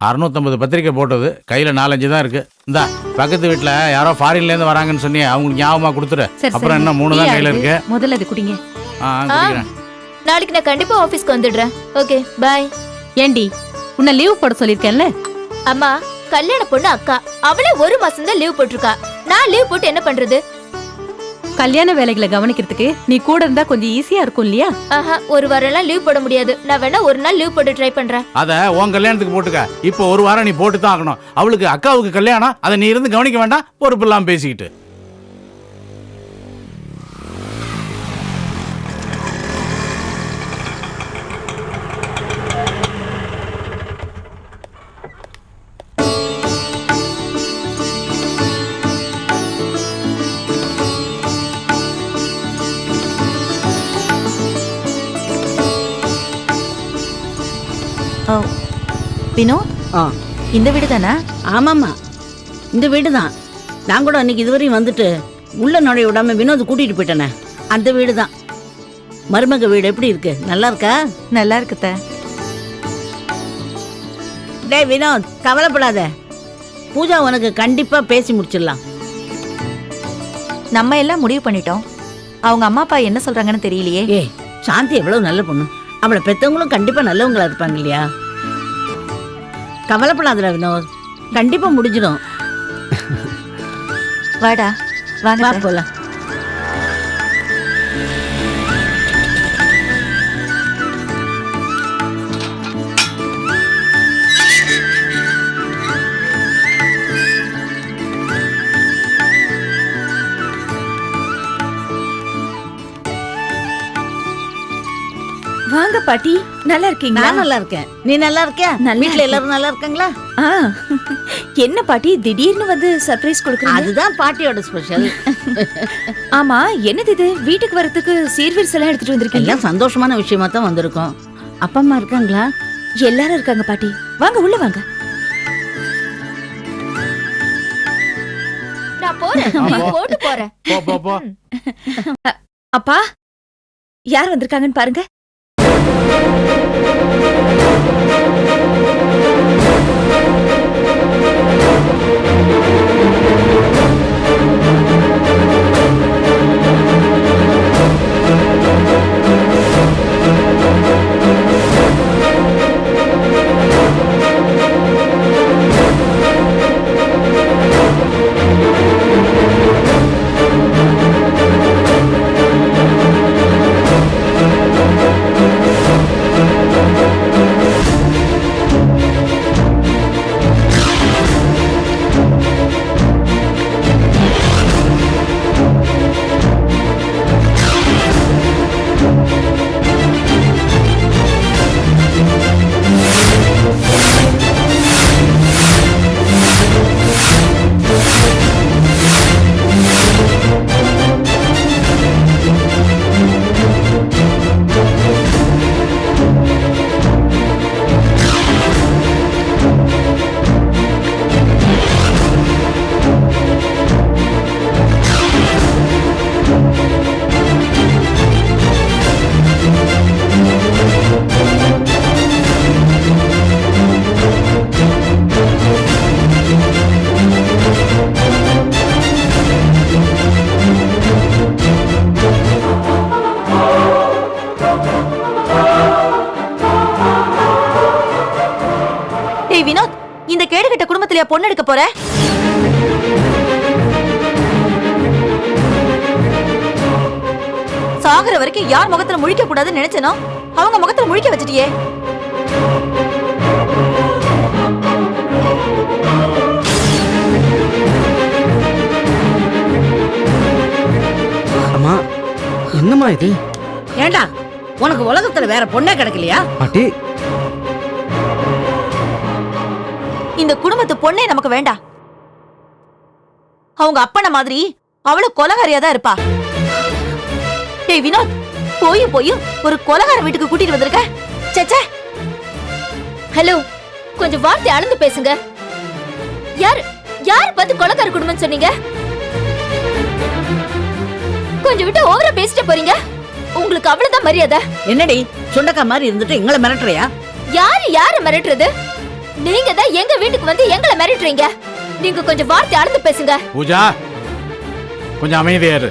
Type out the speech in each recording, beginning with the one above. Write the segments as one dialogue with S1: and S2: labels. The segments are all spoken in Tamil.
S1: அறுநூத்தம்பது பத்திரிக்கை போட்டது. கையில நாலஞ்சு தான் இருக்கு. இந்தா பக்கத்து வீட்ல யாரோ ஃபாரின்ல இருந்து வராங்கன்னு சொன்னியே அவங்களுக்கு ஞாபகமா கொடுத்துரு
S2: சரி
S1: அப்புறம் என்ன மூணு தான் கையில இருக்கு?
S2: முதல்ல அது குடிங்க.
S1: ஆ ஆ, குடிக்கிறேன்.
S3: நாளைக்கு நான் கண்டிப்பா ஆபீஸ்க்கு வந்துடுறேன். ஓகே பாய்
S2: ஏண்டி உன்னை லீவ் போட சொல்லிருக்கேன்ல
S3: அம்மா கல்யாண பொண்ணு அக்கா. அவளே ஒரு மாசம் தான் லீவ் போட்டிருக்கா. நான் லீவ் போட்டு என்ன பண்றது?
S2: கல்யாண வேலைகளை கவனிக்கிறதுக்கு நீ கூட இருந்தா கொஞ்சம் ஈஸியா இருக்கும் இல்லையா?
S3: ஆஹா ஒரு வாரம் எல்லாம் லீவ் போட முடியாது. நான் வேணா ஒரு நாள் லீவ் போட்டு ட்ரை பண்றேன்.
S1: அத உன் கல்யாணத்துக்கு போட்டுக்க. இப்போ ஒரு வாரம் நீ போட்டு தான் ஆகணும். அவளுக்கு அக்காவுக்கு கல்யாணம் அதை நீ இருந்து கவனிக்க வேண்டாம் பொறுப்பு இல்லாம பேசிக்கிட்டு.
S4: ஆ.
S5: இந்த வீடு தானே?
S4: ஆமாம்மா. இந்த வீடு தான். நான் கூட அன்னைக்கு இதுவரையும் வந்துட்டு உள்ள நுழைய விடாம வினோத் கூட்டிட்டு போயிட்டேனே. அந்த வீடு தான். மருமக வீடு எப்படி இருக்கு? நல்லா இருக்கா?
S5: நல்லா இருக்குத்த
S4: டேய் வினோத் கவலைப்படாத. பூஜா உனக்கு கண்டிப்பா பேசி முடிச்சிடலாம்.
S5: நம்ம எல்லாம் முடிவு பண்ணிட்டோம். அவங்க அம்மா அப்பா என்ன சொல்றாங்கன்னு தெரியலையே.
S4: ஏய் சாந்தி எவ்வளவு நல்ல பொண்ணு. அவளை பெத்தவங்களும் கண்டிப்பா நல்லவங்களா இருப்பாங்க இல்லையா? கவலைப்படாதடா வினோத். கண்டிப்பா முடிஞ்சிடும்.
S5: வாடா வாங்க
S4: வா
S6: பாட்டி நல்லா இருக்கீங்களா?
S4: நான் நல்லா இருக்கேன். நீ நல்லா இருக்கியா? வீட்ல எல்லாரும் நல்லா இருக்காங்களா?
S6: என்ன பாட்டி திடீர்னு வந்து சர்ப்ரைஸ் கொடுக்குறீங்க?
S4: அதுதான் பாட்டியோட ஸ்பெஷல்
S6: ஆமா என்னது இது? வீட்டுக்கு வரதுக்கு சீர்வரிசை எல்லாம் எடுத்துட்டு வந்திருக்கீங்க?
S4: எல்லாம் சந்தோஷமான விஷயமா தான் வந்திருக்கோம். அப்பா அம்மா இருக்காங்களா?
S6: எல்லாரும் இருக்காங்க பாட்டி. வாங்க உள்ள வாங்க.
S3: நான் போறேன். போட்டு போறேன்.
S1: போ போ போ.
S6: அப்பா யார் வந்திருக்காங்கன்னு பாருங்க.
S5: போற? சாகுற வரைக்கும் யார் முகத்துல முழிக்க கூடாதுன்னு நினைச்சனோ அவங்க முகத்துல முழிக்க வச்சிட்டியே.
S7: அம்மா என்னம்மா இது?
S4: ஏண்டா உனக்கு உலகத்துல வேற பொண்ணே கிடைக்கலையா?
S7: பாட்டி
S5: இந்த குடும்பத்து பொண்ணே நமக்கு வேண்டாம் அவங்க அப்பன மாதிரி அவளும் கொலகாரியா தான் இருப்பா. டேய் வினோத் போயும் போயும் ஒரு கொலகார வீட்டுக்கு கூட்டிட்டு வந்திருக்க? ச்சே
S3: ஹலோ கொஞ்சம் வார்த்தை அளந்து பேசுங்க. யார் யார் பார்த்து கொலக்கார குடும்பம் சொன்னீங்க? கொஞ்சம் விட்டு ஓவரா பேசிட்டு போறீங்க. உங்களுக்கு அவ்வளவுதான் மரியாதை.
S4: என்னடி சுண்டக்கா மாதிரி இருந்துட்டு எங்களை மிரட்டுறியா?
S3: யாரு யாரு மிரட்டுறது? நீங்க தான் எங்க வீட்டுக்கு வந்து எங்களை மிரட்டுறீங்க? நீங்க கொஞ்சம் வார்த்தை அளந்து பேசுங்க.
S1: பூஜா கொஞ்சம் அமைதியா இரு.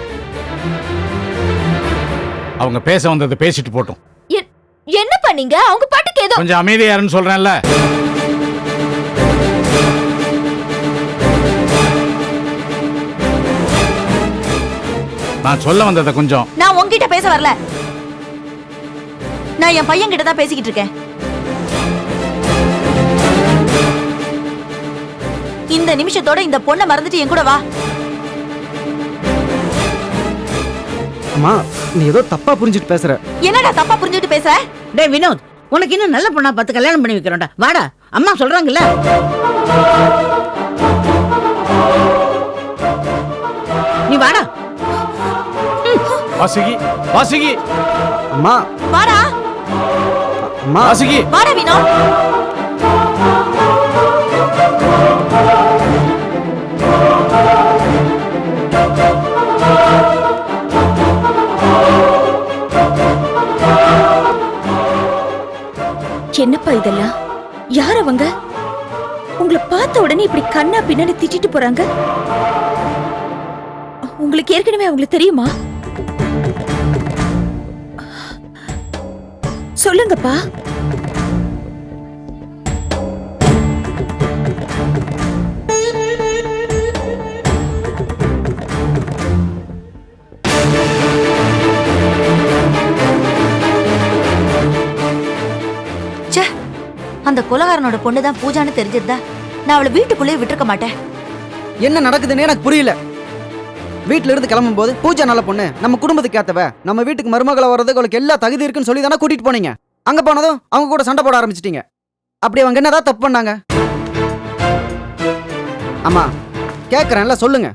S1: அவங்க பேச வந்ததை பேசிட்டு போட்டும்.
S3: என்ன பண்ணீங்க அவங்க பாட்டுக்கு ஏதோ
S1: கொஞ்சம் அமைதியா இருன்னு சொல்றேன்ல. நான் சொல்ல வந்ததை கொஞ்சம்
S5: நான் உன்கிட்ட பேச வரல. நான் என் பையன் கிட்ட தான் பேசிக்கிட்டு இருக்கேன். இந்த நிமிஷத்தோட இந்த பொண்ணை மறந்துட்டு என் கூட வா.
S7: அம்மா நீ ஏதோ தப்பா புரிஞ்சுட்டு பேசுற.
S5: என்னடா தப்பா புரிஞ்சுட்டு பேசுற?
S4: டேய் வினோத் உனக்கு இன்னும் நல்ல பொண்ணா பார்த்து கல்யாணம் பண்ணி வைக்கிறோம்டா வாடா அம்மா சொல்றாங்கல்ல. நீ வாடா.
S1: வாசுகி வாசுகி.
S7: அம்மா.
S5: வாடா.
S7: அம்மா.
S1: வாசுகி.
S5: வாடா வினோத்.
S6: என்னப்பா இதெல்லாம்? யார் அவங்க? உங்களை பார்த்த உடனே இப்படி கண்ணா பின்னாடி திட்டிட்டு போறாங்க? உங்களுக்கு ஏற்கனவே அவங்களுக்கு தெரியுமா? சொல்லுங்கப்பா.
S5: அந்த கொலகாரனோட பொண்ணு தான் பூஜான்னு தெரிஞ்சிருந்தா நான் அவளை வீட்டுக்குள்ளேயே விட்டுருக்க மாட்டேன்.
S7: என்ன நடக்குதுன்னு எனக்கு புரியல. வீட்டில இருந்து கிளம்பும் போது பூஜா நல்ல பொண்ணு நம்ம குடும்பத்துக்கு ஏத்தவ நம்ம வீட்டுக்கு மருமகளை வர்றதுக்கு அவளுக்கு எல்லா தகுதி இருக்குன்னு சொல்லி தானே கூட்டிட்டு போனீங்க. அங்க போனதும் அவங்க கூட சண்டை போட ஆரம்பிச்சிட்டீங்க. அப்படி அவங்க என்னதான் தப்பு பண்ணாங்க? அம்மா கேட்கறேன்ல சொல்லுங்க.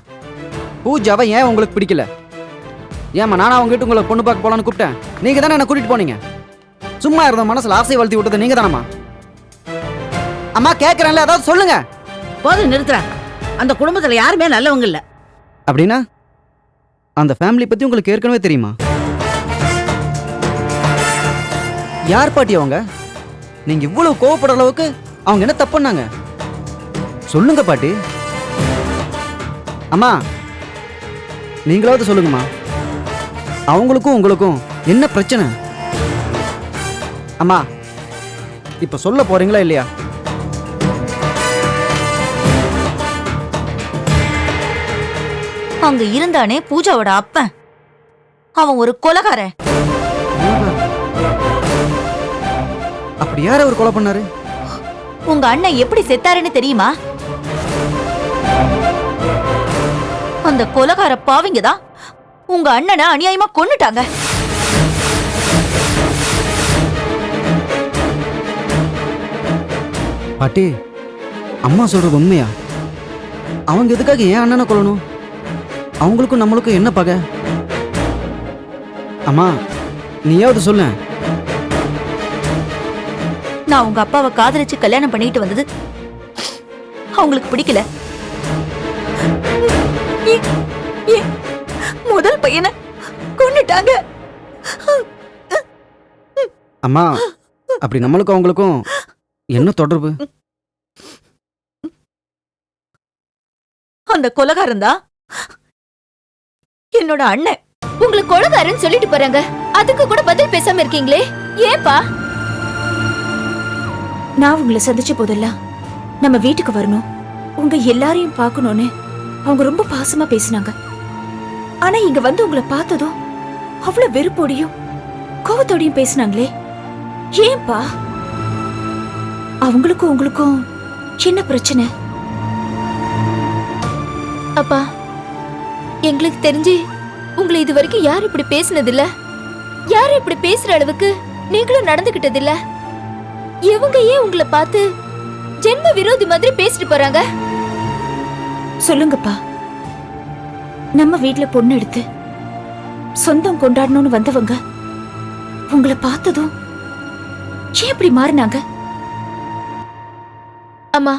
S7: பூஜாவை ஏன் உங்களுக்கு பிடிக்கல? ஏமா நானா அவங்க வீட்டு உங்களை பொண்ணு பார்க்க போலான்னு கூப்பிட்டேன். நீங்க தானே என்ன கூட்டிட்டு போனீங்க? சும்மா இருந்த மனசுல ஆசை வளர்த்தி விட்டது நீங்க தானம்மா அம்மா கேட்கறேன்ல அதாவது சொல்லுங்க.
S4: போதும் நிறுத்துறா அந்த குடும்பத்துல யாருமே நல்லவங்க இல்ல.
S7: அப்படின்னா அந்த ஃபேமிலி பத்தி உங்களுக்கு ஏற்கனவே தெரியுமா? யார் பாட்டி அவங்க? நீங்க இவ்வளவு கோவப்படுற அளவுக்கு அவங்க என்ன தப்பு பண்ணாங்க? சொல்லுங்க பாட்டி. அம்மா நீங்களாவது சொல்லுங்கம்மா. அவங்களுக்கும் உங்களுக்கும் என்ன பிரச்சனை? அம்மா இப்ப சொல்ல போறீங்களா இல்லையா?
S5: அங்க இருந்தானே பூஜாவோட அப்பன். அவன் ஒரு கொலகாரன்.
S7: அப்படி யார் அவர் கொலை பண்ணாரு?
S5: உங்க அண்ணன் எப்படி செத்தாருன்னு தெரியுமா? அந்த கொலகார பாவிங்க தான் உங்க அண்ணனை அநியாயமா கொன்னுட்டாங்க.
S7: பாட்டி அம்மா சொல்றது உண்மையா? அவங்க எதுக்காக ஏன் அண்ணனை கொல்லணும்? அவங்களுக்கும் நம்மளுக்கும் என்ன பகை? அம்மா நீயாவது சொல்ல.
S5: நான் உங்க அப்பாவை காதலிச்சு கல்யாணம் பண்ணிட்டு வந்தது அவங்களுக்கு பிடிக்கல. முதல் பையனை கொன்னுட்டாங்க.
S7: அம்மா அப்படி நம்மளுக்கும் அவங்களுக்கும் என்ன தொடர்பு?
S5: அந்த கொலகாரன் தான் என்னோட அண்ணன்.
S3: உங்களை கொலகாரன்னு சொல்லிட்டு போறாங்க. அதுக்கு கூட பதில் பேசாம இருக்கீங்களே? ஏன்பா?
S6: நான் உங்களை சந்திச்ச போதெல்லாம் நம்ம வீட்டுக்கு வரணும். உங்க எல்லாரையும் பார்க்கணும்னு அவங்க ரொம்ப பாசமா பேசினாங்க. ஆனா இங்க வந்து உங்களை பார்த்ததும் அவ்வளவு வெறுப்போடையும் கோவத்தோடையும் பேசினாங்களே. ஏன்பா? அவங்களுக்கும் உங்களுக்கும் என்ன பிரச்சனை?
S3: அப்பா எங்களுக்கு தெரிஞ்சு உங்களை இது வரைக்கும் யாரும் இப்படி பேசினது இல்ல யாரும் இப்படி பேசுற அளவுக்கு நீங்களும் நடந்துகிட்டது இல்ல இவங்க ஏன் உங்களை பார்த்து ஜென்ம விரோதி மாதிரி பேசிட்டு போறாங்க?
S6: சொல்லுங்கப்பா. நம்ம வீட்ல பொண்ணு எடுத்து சொந்தம் கொண்டாடணும்னு வந்தவங்க உங்களை பார்த்ததும் ஏன் இப்படி மாறினாங்க?
S3: அம்மா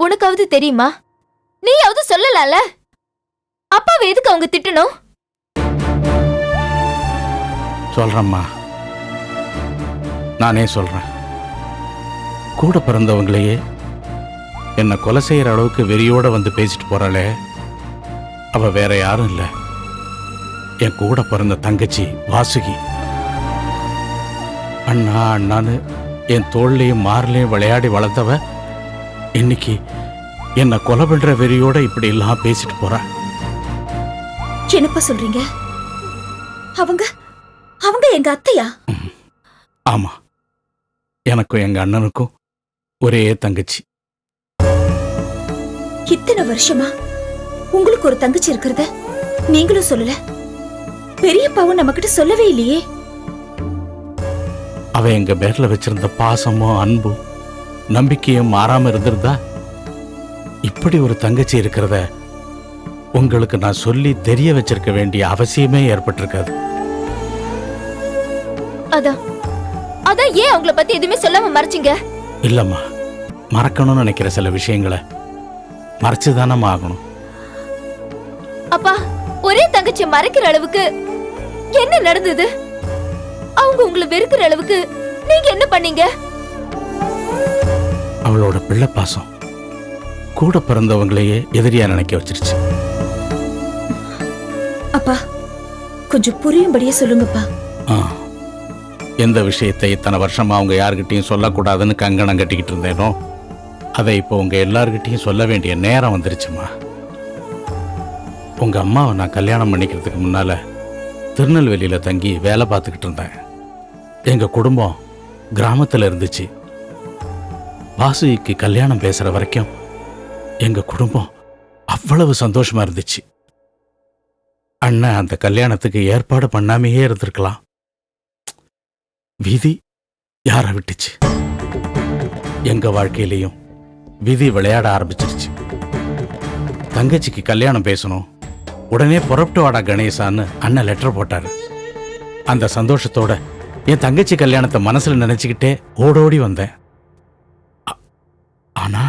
S3: உனக்காவது தெரியுமா? நீயாவது சொல்லலாம்ல? அப்பாவை எதுக்கு அவங்க திட்டணும்?
S1: சொல்றேம்மா. நானே சொல்றேன். கூட பிறந்தவங்களையே என்னை கொலை செய்யற அளவுக்கு வெறியோட வந்து பேசிட்டு போறாளே அவ வேற யாரும் இல்ல. என் கூட பிறந்த தங்கச்சி வாசுகி. அண்ணா அண்ணான்னு என் தோள்லையும் மார்லையும் விளையாடி வளர்த்தவ இன்னைக்கு என்னை கொலை பண்ற வெறியோட இப்படி எல்லாம் பேசிட்டு போறா.
S6: என்னப்பா சொல்றீங்க? அவங்க அவங்க எங்க அத்தையா?
S1: ஆமா. எனக்கும் எங்க அண்ணனுக்கும் ஒரே தங்கச்சி.
S6: இத்தனை வருஷமா உங்களுக்கு ஒரு தங்கச்சி இருக்கிறத நீங்களும் சொல்லல? பெரியப்பாவும் நம்ம கிட்ட சொல்லவே இல்லையே.
S1: அவ எங்க பேர்ல வச்சிருந்த பாசமும் அன்பும் நம்பிக்கையும் மாறாம இருந்திருந்தா இப்படி ஒரு தங்கச்சி இருக்கிறத உங்களுக்கு நான் சொல்லி தெரிய வச்சிருக்க வேண்டிய அவசியமே ஏற்பட்டிருக்காது.
S3: அதான். அதான் ஏன் அவங்கள பத்தி எதுவுமே சொல்லாம மறைச்சிங்க?
S1: இல்லம்மா. மறக்கணும்னு நினைக்கிற சில விஷயங்களை மறைச்சுதானம்மா ஆகணும்.
S3: அப்பா ஒரே தங்கச்சி மறைக்கிற அளவுக்கு என்ன நடந்தது? அவங்க உங்களை வெறுக்கிற அளவுக்கு நீங்க என்ன பண்ணீங்க?
S1: அவளோட பிள்ளை பாசம் கூட பிறந்தவங்களையே எதிரியா நினைக்க வச்சிருச்சு.
S6: அப்பா கொஞ்சம் புரியும்படியே சொல்லுங்கப்பா.
S1: ஆ. எந்த விஷயத்தை இத்தனை வருஷமா அவங்க யாருக்கிட்டையும் சொல்லக்கூடாதுன்னு கங்கணம் கட்டிக்கிட்டு இருந்தேனோ அதை இப்போ உங்க எல்லார்கிட்டையும் சொல்ல வேண்டிய நேரம் வந்துருச்சுமா. உங்க அம்மாவை நான் கல்யாணம் பண்ணிக்கிறதுக்கு முன்னால திருநெல்வேலியில் தங்கி வேலை பார்த்துக்கிட்டு இருந்தேன். எங்கள் குடும்பம் கிராமத்தில் இருந்துச்சு. வாசுகிக்கு கல்யாணம் பேசுகிற வரைக்கும் எங்கள் குடும்பம் அவ்வளவு சந்தோஷமா இருந்துச்சு. அண்ணன் அந்த கல்யாணத்துக்கு ஏற்பாடு பண்ணாமையே இருந்திருக்கலாம். விதி யார விட்டுச்சு? எங்க வாழ்க்கையிலையும் விதி விளையாட ஆரம்பிச்சிருச்சு. தங்கச்சிக்கு கல்யாணம் பேசணும். உடனே புறப்பட்டு வாடா கணேசான்னு அண்ணன் லெட்டர் போட்டாரு. அந்த சந்தோஷத்தோட என் தங்கச்சி கல்யாணத்தை மனசுல நினைச்சுக்கிட்டே ஓடோடி வந்தேன். ஆனா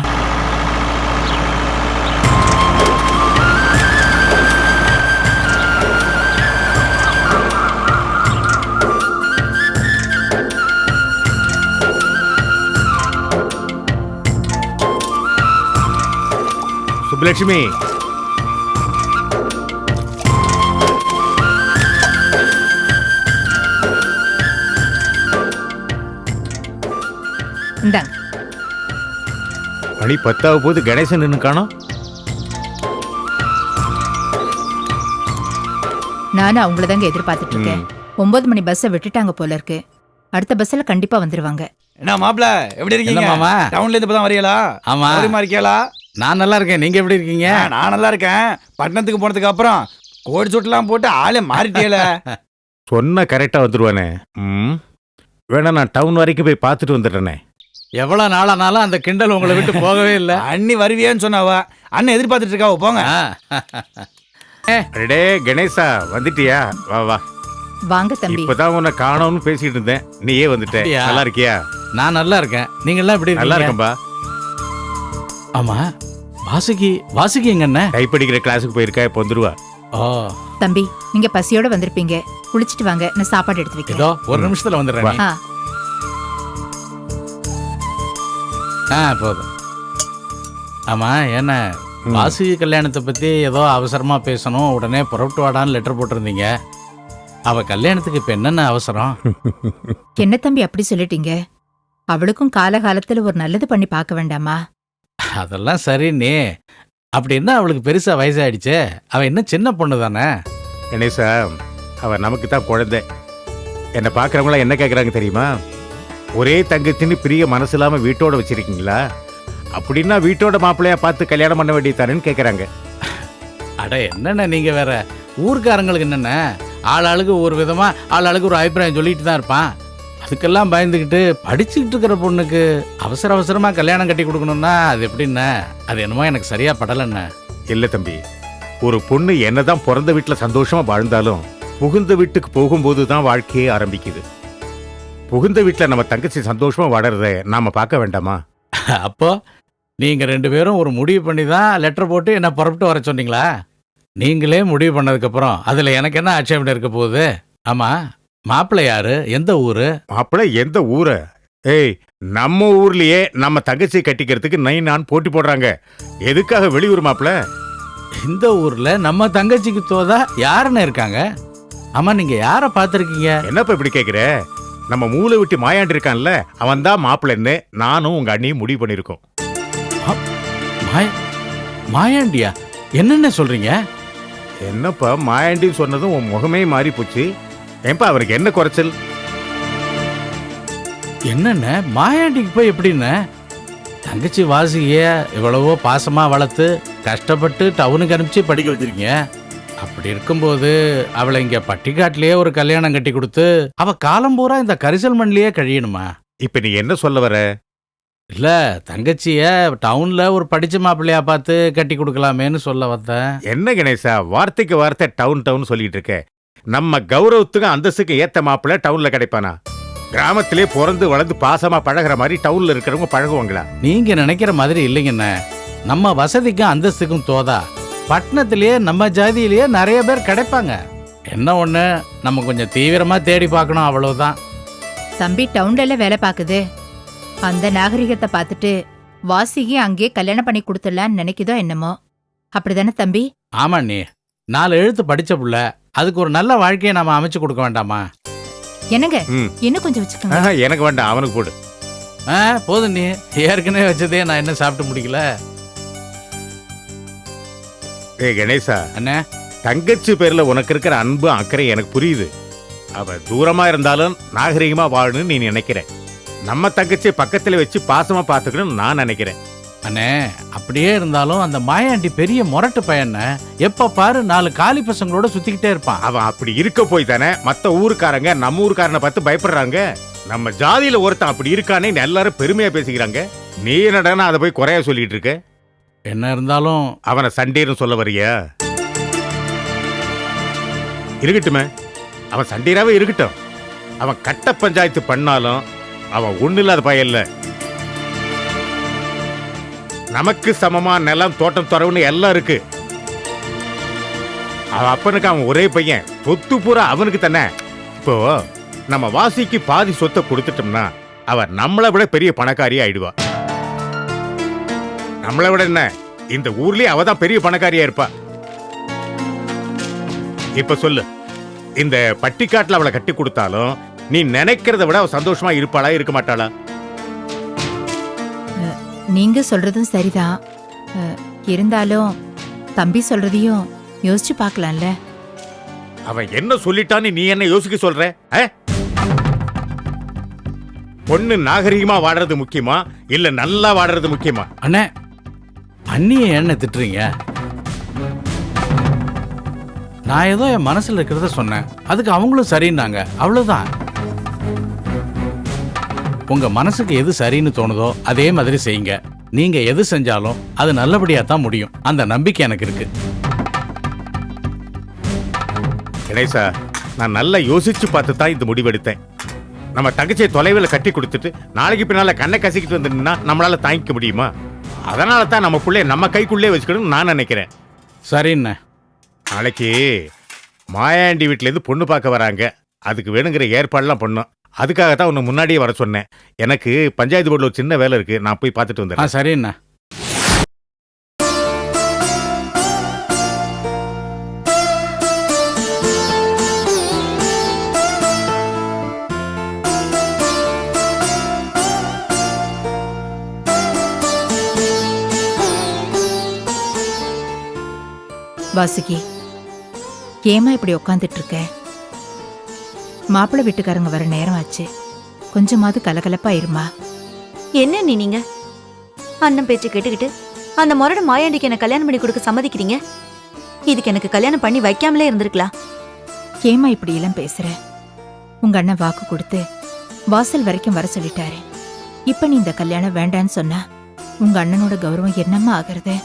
S8: சுப்புலட்சுமி.
S2: இந்தாங்க.
S8: மணி பத்தாவது போது கணேசன் நின்று காணோம்
S9: நானும் அவங்கள தாங்க எதிர்பார்த்துட்டு இருக்கேன் ஒன்பது மணி பஸ்ஸை விட்டுட்டாங்க போல இருக்கு அடுத்த பஸ்ல கண்டிப்பா வந்துருவாங்க.
S10: என்ன மாப்ள எப்படி இருக்கீங்க?
S1: மாமா?
S10: டவுன்ல இருந்து இப்பதான் வரீங்களா
S1: ஆமா.
S10: இருக்கீங்களா
S1: நான் நல்லா இருக்கேன். நீங்க எப்படி இருக்கீங்க?
S10: நான் நல்லா இருக்கேன். பட்டணத்துக்கு போனதுக்கு அப்புறம் கோடி சுட்டுலாம் போட்டு ஆளே மாறிட்டேல.
S8: சொன்னா கரெக்டா வந்துருவானே. ம். வேணா நான் டவுன் வரைக்கும் போய் பார்த்துட்டு வந்துடுறேனே.
S1: எவ்வளவு நாளானாலும் அந்த கிண்டல் உங்களை விட்டு போகவே இல்லை.
S10: அண்ணி வருவியேன்னு சொன்னாவா. அண்ணன் எதிர்பார்த்துட்டு இருக்காவோ போங்க.
S8: அடே கணேசா வந்துட்டியா? வா வா.
S9: வாங்க தம்பி.
S8: இப்பதான் உன்னை காணோம்னு பேசிட்டு இருந்தேன். நீயே வந்துட்ட? நல்லா இருக்கியா?
S1: நான் நல்லா இருக்கேன். நீங்க எல்லாம் எப்படி
S8: நல்லா இருக்கேன்பா.
S1: ஆமா. வாசுகி வாசுகி எங்க அண்ணன்
S8: படிக்கிற கிளாஸுக்கு போயிருக்கா? இப்போ வந்துருவா.
S1: ஓ.
S9: தம்பி நீங்க பசியோட வந்திருப்பீங்க. குளிச்சிட்டு வாங்க. நான் சாப்பாடு எடுத்து வைக்கிறேன்.
S1: ஏதோ ஒரு நிமிஷத்துல வந்துடுறேன்
S9: ஆ
S1: ஆ போதும். ஆமா என்ன. வாசுகி கல்யாணத்தை பத்தி ஏதோ அவசரமா பேசணும். உடனே புறப்பட்டு வாடான்னு லெட்டர் போட்டிருந்தீங்க. அவ கல்யாணத்துக்கு இப்ப என்னென்ன அவசரம்?
S9: என்ன தம்பி அப்படி சொல்லிட்டீங்க? அவளுக்கும் காலகாலத்துல ஒரு நல்லது பண்ணி பார்க்க வேண்டாமா?
S1: அதெல்லாம் சரி நீ அப்படி என்ன அவளுக்கு பெருசா வயசாயிடுச்சே. அவ இன்னும் சின்ன பொண்ணு தானே?
S8: கணேசா அவ நமக்கு தான் குழந்தை. என்னை பார்க்குறவங்களாம் என்ன கேட்குறாங்க தெரியுமா? ஒரே தங்கத்தின்னு பிரிய மனசு இல்லாம வீட்டோட வச்சிருக்கீங்களா? அப்படின்னா வீட்டோட மாப்பிள்ளையா பார்த்து கல்யாணம் பண்ண வேண்டியதானேன்னு கேட்குறாங்க
S1: அட என்னண்ணே நீங்க வேற? ஊர்க்காரங்களுக்கு என்னென்ன ஆள் ஆளுக்கு ஒரு விதமா ஆள் ஆளுக்கு ஒரு அபிப்பிராயம் சொல்லிட்டு தான் இருப்பான். அதுக்கெல்லாம் பயந்துக்கிட்டு படிச்சுக்கிட்டு இருக்கிற பொண்ணுக்கு அவசர அவசரமா கல்யாணம் கட்டி கொடுக்கணும்னா அது எப்படிண்ணே அது என்னமோ எனக்கு சரியா படலண்ணே.
S8: இல்லை தம்பி ஒரு பொண்ணு என்னதான் பிறந்த வீட்டில் சந்தோஷமா வாழ்ந்தாலும் புகுந்த வீட்டுக்கு போகும்போது தான் வாழ்க்கையே ஆரம்பிக்குது. புகுந்த வீட்டில் நம்ம தங்கச்சி சந்தோஷமா வாழறத நாம பார்க்க வேண்டாமா?
S1: அப்போ நீங்க ரெண்டு பேரும் ஒரு முடிவு பண்ணி தான் லெட்டர் போட்டு என்ன புறப்பட்டு வர சொன்னீங்களா? நீங்களே முடிவு பண்ணதுக்கப்புறம் அதுல எனக்கு என்ன ஆட்சேபம் இருக்க போகுது? ஆமா மாப்பிள்ளை யாரு? எந்த ஊரு?
S8: மாப்பிள்ளை எந்த ஊரை? ஏய் நம்ம ஊர்லயே நம்ம தங்கச்சி கட்டிக்கிறதுக்கு நை நான் போட்டி போடுறாங்க. எதுக்காக வெளியூர் மாப்பிள
S1: இந்த ஊர்ல நம்ம தங்கச்சிக்கு தோதா யாருன்னு இருக்காங்க? ஆமா நீங்க யார பார்த்திருக்கீங்க?
S8: என்னப்பா இப்படி கேக்குற? நம்ம மூளை விட்டு மாயாண்டி இருக்கான்ல அவன் தான் மாப்பிள்ளைன்னு நானும் உங்க அண்ணியும் முடிவு பண்ணிருக்கோம்
S1: மாய மாயாண்டியா? என்னென்ன சொல்றீங்க?
S8: என்னப்பா மாயாண்டின்னு சொன்னதும் உன் முகமே மாறி போச்சு ஏன்பா அவருக்கு என்ன குறைச்சல்?
S1: என்னென்ன? மாயாண்டிக்கு போய் எப்படின்னு? தங்கச்சி வாசிய எவ்வளவோ பாசமா வளர்த்து கஷ்டப்பட்டு டவுனுக்கு அனுப்பிச்சு படிக்க வச்சிருக்கீங்க அப்படி இருக்கும்போது அவளை இங்க பட்டிக்காட்டிலேயே ஒரு கல்யாணம் கட்டி கொடுத்து அவ காலம் பூரா இந்த கரிசல் மண்ணிலேயே கழியணுமா?
S8: இப்ப நீ என்ன சொல்ல வர?
S1: இல்ல தங்கச்சிய டவுன்ல ஒரு படிச்ச மாப்பிள்ளையா பார்த்து கட்டி கொடுக்கலாமேன்னு சொல்ல வந்தேன்.
S8: என்ன கணேசா வார்த்தைக்கு வார்த்தை டவுன் டவுன் சொல்லிட்டு இருக்க. நம்ம கௌரவத்துக்கும் அந்தஸ்துக்கு ஏத்த மாப்பிள்ளை டவுன்ல கிடைப்பானா? கிராமத்திலே பிறந்து வளர்ந்து பாசமா பழகுற மாதிரி டவுன்ல இருக்கிறவங்க பழகுவாங்களா?
S1: நீங்க நினைக்கிற மாதிரி இல்லைங்கண்ணே நம்ம வசதிக்கும் அந்தஸ்துக்கும் தோதா. பட்டணத்திலேயே நம்ம ஜாதியிலேயே நிறைய பேர் கிடைப்பாங்க. என்ன ஒண்ணு? நம்ம கொஞ்சம் தீவிரமா தேடி பார்க்கணும் அவ்வளவுதான்.
S9: தம்பி டவுன்ல வேலை பார்க்குது. அந்த நாகரிகத்தை பார்த்துட்டு வாசிக்கு அங்கேயே கல்யாணம் பண்ணி கொடுத்துடலான்னு நினைக்குதோ என்னமோ. அப்படிதானே தம்பி?
S1: ஆமா நீ நாலு எழுத்து படிச்ச புள்ள அதுக்கு ஒரு நல்ல வாழ்க்கையை நாம அமைச்சு கொடுக்க வேண்டாமா?
S9: என்னங்க?
S8: ம்.
S9: இன்னும் கொஞ்சம் வச்சுக்கோங்க.
S8: ஆஹா, எனக்கு வேண்டாம். அவனுக்கு போடு.
S1: ஆ போதும் நீ. ஏற்கனவே வச்சதே நான் என்ன சாப்பிட்டு முடிக்கல.
S8: ஏய் கணேசா.
S1: அண்ணே.
S8: தங்கச்சி பேர்ல உனக்கு இருக்கிற அன்பு அக்கறை எனக்கு புரியுது. அவ தூரமா இருந்தாலும் நாகரிகமா வாழணும்னு நீ நினைக்கிற. நம்ம தங்கச்சியை பக்கத்துல வச்சு பாசமா பாத்துக்கணும்னு நான் நினைக்கிறேன்.
S1: அண்ணே. அப்படியே இருந்தாலும் அந்த மாயாண்டி பெரிய முரட்டு பையனை எப்ப பாரு நாலு காலி பசங்களோட சுத்திக்கிட்டே இருப்பான்.
S8: அவன் அப்படி இருக்க போய் தானே மத்த ஊருக்காரங்க நம்ம ஊருக்காரனை பார்த்து பயப்படுறாங்க. நம்ம ஜாதியில ஒருத்தன் அப்படி இருக்கானே எல்லாரும் பெருமையா பேசிக்கிறாங்க நீ என்னடானா அதை போய் குறைய சொல்லிட்டு இருக்க?
S1: என்ன இருந்தாலும்
S8: அவனை சண்டீர்னு சொல்ல வரியா? இருக்கட்டுமே. அவன் சண்டீராவே இருக்கட்டும். அவன் கட்ட பஞ்சாயத்து பண்ணாலும் அவன் ஒண்ணு இல்லாத பையன் இல்ல. நமக்கு சமமா நிலம் தோட்டம் துறவுன்னு எல்லாம் இருக்கு. அவன் அப்பனுக்கு அவன் ஒரே பையன். சொத்து பூரா அவனுக்கு தானே. இப்போ நம்ம வாசிக்கு பாதி சொத்தை கொடுத்துட்டோம்னா அவ நம்மளை விட பெரிய பணக்காரி ஆயிடுவா. நம்மளை விட என்ன? இந்த ஊர்லயே அவ தான் பெரிய பணக்காரியா இருப்பா. இப்ப சொல்லு. இந்த பட்டிக்காட்டுல அவளை கட்டி கொடுத்தாலும் நீ நினைக்கிறத விட அவ சந்தோஷமா இருப்பாளா இருக்க மாட்டாளா?
S9: நீங்க சொல்றதும் சரிதான். அஹ், இருந்தாலும் தம்பி சொல்றதையும் யோசிச்சு பார்க்கலாம்ல.
S8: அவன் என்ன சொல்லிட்டான்னு நீ என்ன யோசிக்க சொல்ற? ஆ? பொண்ணு நாகரிகமா வாடுறது முக்கியமா? இல்ல நல்லா வாடுறது முக்கியமா?
S1: அண்ணே அண்ணியை என்ன திட்டுறீங்க? நான் ஏதோ என் மனசுல இருக்கிறத சொன்னேன். அதுக்கு அவங்களும் சரின்னாங்க. அவ்வளவுதான். உங்க மனசுக்கு எது சரின்னு தோணுதோ அதே மாதிரி செய்யுங்க. நீங்க எது செஞ்சாலும் அது நல்லபடியா தான் முடியும். அந்த நம்பிக்கை எனக்கு இருக்கு.
S8: கணேசா நான் நல்லா யோசிச்சு பார்த்து தான் இந்த முடிவெடுத்தேன். நம்ம தங்கச்சியை தொலைவில் கட்டி கொடுத்துட்டு நாளைக்கு பின்னால கண்ணை கசிக்கிட்டு வந்துன்னா நம்மளால தாங்கிக்க முடியுமா? அதனால தான் நம்ம பிள்ளைய நம்ம கைக்குள்ளே வச்சுக்கணும்னு நான் நினைக்கிறேன்.
S1: சரிண்ணே.
S8: நாளைக்கு மாயாண்டி வீட்டிலேருந்து பொண்ணு பார்க்க வராங்க. அதுக்கு வேணுங்கிற ஏற்பாடுலாம் பண்ணோம். அதுக்காக தான் உன்னை முன்னாடியே வர சொன்னேன். எனக்கு பஞ்சாயத்து போர்டில் ஒரு சின்ன வேலை இருக்கு. நான் போய் பார்த்துட்டு
S1: ஆ
S8: வந்துடுறேன்
S1: சரிண்ணே.
S9: வாசுகி ஏமா இப்படி உக்காந்துட்டு இருக்க? மாப்பிள்ளை வீட்டுக்காரங்க வர நேரம் ஆச்சு கொஞ்சமாவது கலகலப்பா இருமா.
S5: என்ன நீ நீங்க? அண்ணன் பேச்சு கேட்டுக்கிட்டு அந்த முரட மாயாண்டிக்கு என்ன கல்யாணம் பண்ணி கொடுக்க சம்மதிக்கிறீங்க? இதுக்கு எனக்கு கல்யாணம் பண்ணி வைக்காமலே இருந்திருக்கலாம்.
S9: ஏமா இப்படி எல்லாம் பேசுற? உங்க அண்ணன் வாக்கு கொடுத்து வாசல் வரைக்கும் வர சொல்லிட்டாரு. இப்ப நீ இந்த கல்யாணம் வேண்டான்னு சொன்னா உங்க அண்ணனோட கௌரவம் என்னம்மா ஆகிறது?